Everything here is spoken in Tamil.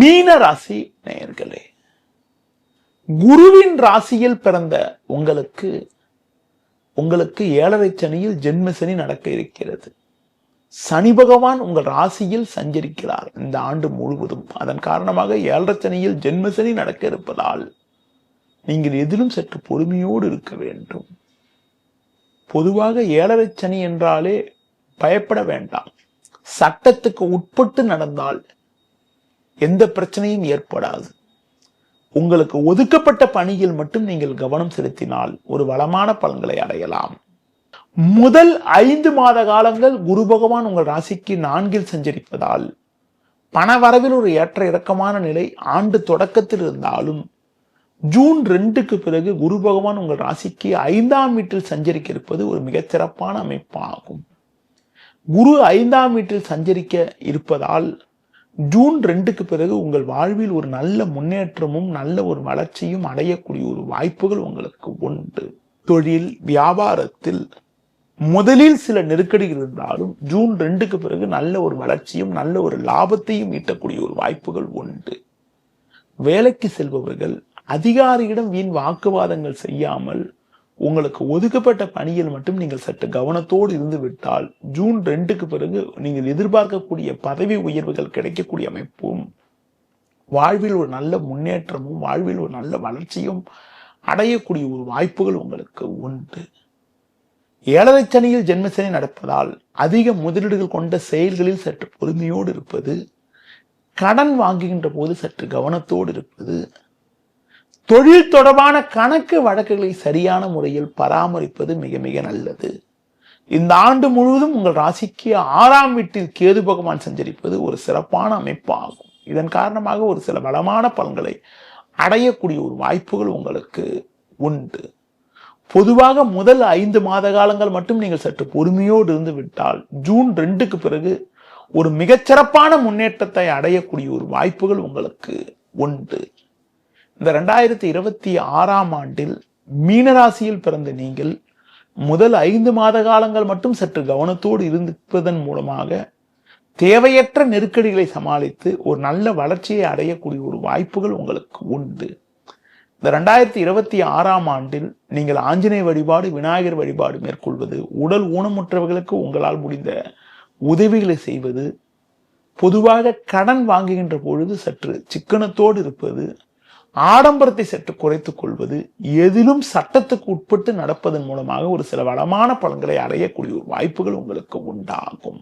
மீன ராசி நேயர்களே குருவின் ராசியில் பிறந்த உங்களுக்கு உங்களுக்கு ஏழரை சனியில் ஜென்ம சனி நடக்க இருக்கிறது. சனி பகவான் உங்கள் ராசியில் சஞ்சரிக்கிறார் இந்த ஆண்டு முழுவதும். அதன் காரணமாக ஏழரை சனியில் ஜென்ம சனி நடக்க இருப்பதால் நீங்கள் எதிலும் சற்று பொறுமையோடு இருக்க வேண்டும். பொதுவாக ஏழரை சனி என்றாலே பயப்பட வேண்டாம். சட்டத்துக்கு உட்பட்டு நடந்தால் எந்த பிரச்சனையும் ஏற்படாது. உங்களுக்கு ஒதுக்கப்பட்ட பணியில் மட்டும் நீங்கள் கவனம் செலுத்தினால் ஒரு வளமான பலன்களை அடையலாம். முதல் ஐந்து மாத காலங்கள் குரு பகவான் உங்கள் ராசிக்கு நான்கில் சஞ்சரிப்பதால் பண வரவில் ஒரு ஏற்ற இறக்கமான நிலை ஆண்டு தொடக்கத்தில் இருந்தாலும் ஜூன் ரெண்டுக்கு பிறகு குரு பகவான் உங்கள் ராசிக்கு ஐந்தாம் வீட்டில் சஞ்சரிக்க இருப்பது ஒரு மிகச்சிறப்பான அமைப்பாகும். குரு ஐந்தாம் வீட்டில் சஞ்சரிக்க இருப்பதால் ஜூன் ரெண்டுக்கு பிறகு உங்கள் வாழ்வில் ஒரு நல்ல முன்னேற்றமும் நல்ல ஒரு வளர்ச்சியும் அடையக்கூடிய ஒரு வாய்ப்புகள் உங்களுக்கு உண்டு. தொழில் வியாபாரத்தில் முதலில் சில நெருக்கடிகள் இருந்தாலும் ஜூன் ரெண்டுக்கு பிறகு நல்ல ஒரு வளர்ச்சியும் நல்ல ஒரு லாபத்தையும் ஈட்டக்கூடிய ஒரு வாய்ப்புகள் உண்டு. வேலைக்கு செல்பவர்கள் அதிகாரியிடம் வீண் வாக்குவாதங்கள் செய்யாமல் உங்களுக்கு ஒதுக்கப்பட்ட பணியில் மட்டும் நீங்கள் சற்று கவனத்தோடு இருந்து விட்டால் ஜூன் ரெண்டுக்கு பிறகு நீங்கள் எதிர்பார்க்கக்கூடிய பதவி உயர்வுகள் கிடைக்கக்கூடிய அமைப்பும் வாழ்வில் ஒரு நல்ல முன்னேற்றமும் வாழ்வில் ஒரு நல்ல வளர்ச்சியும் அடையக்கூடிய ஒரு வாய்ப்புகள் உங்களுக்கு உண்டு. ஏழரை சனியில் ஜென்மசனி நடப்பதால் அதிக முதலீடுகள் கொண்ட செயல்களில் சற்று பொறுமையோடு இருப்பது கடன் வாங்குகின்ற போது சற்று கவனத்தோடு இருப்பது தொழில் தொடர்பான கணக்கு வழக்குகளை சரியான முறையில் பராமரிப்பது மிக மிக நல்லது. இந்த ஆண்டு முழுவதும் உங்கள் ராசிக்கு ஆறாம் வீட்டில் கேது பகவான் சஞ்சரிப்பது ஒரு சிறப்பான அமைப்பு ஆகும் இதன் காரணமாக ஒரு சில வளமான பலன்களை அடையக்கூடிய ஒரு வாய்ப்புகள் உங்களுக்கு உண்டு. பொதுவாக முதல் ஐந்து மாத காலங்கள் மட்டும் நீங்கள் சற்று பொறுமையோடு இருந்து விட்டால் ஜூன் ரெண்டுக்கு பிறகு ஒரு மிகச்சிறப்பான முன்னேற்றத்தை அடையக்கூடிய ஒரு வாய்ப்புகள் உங்களுக்கு உண்டு. இந்த ரெண்டாயிரத்தி இருபத்தி ஆறாம் ஆண்டில் மீனராசியில் பிறந்த நீங்கள் முதல் ஐந்து மாத காலங்கள் மட்டும் சற்று கவனத்தோடு இருந்திருப்பதன் மூலமாக தேவையற்ற நெருக்கடிகளை சமாளித்து ஒரு நல்ல வளர்ச்சியை அடையக்கூடிய ஒரு வாய்ப்புகள் உங்களுக்கு உண்டு. இந்த ரெண்டாயிரத்தி இருபத்தி ஆறாம் ஆண்டில் நீங்கள் ஆஞ்சநேய வழிபாடு விநாயகர் வழிபாடு மேற்கொள்வது உடல் ஊனமுற்றவர்களுக்கு உங்களால் முடிந்த உதவிகளை செய்வது பொதுவாக கடன் வாங்குகின்ற பொழுது சற்று சிக்கனத்தோடு இருப்பது ஆடம்பரத்தை சற்று குறைத்துக் கொள்வது எதிலும் சட்டத்துக்கு உட்பட்டு நடப்பதன் மூலமாக ஒரு சில வளமான பலன்களை அடையக்கூடிய ஒரு வாய்ப்புகள் உங்களுக்கு உண்டாகும்.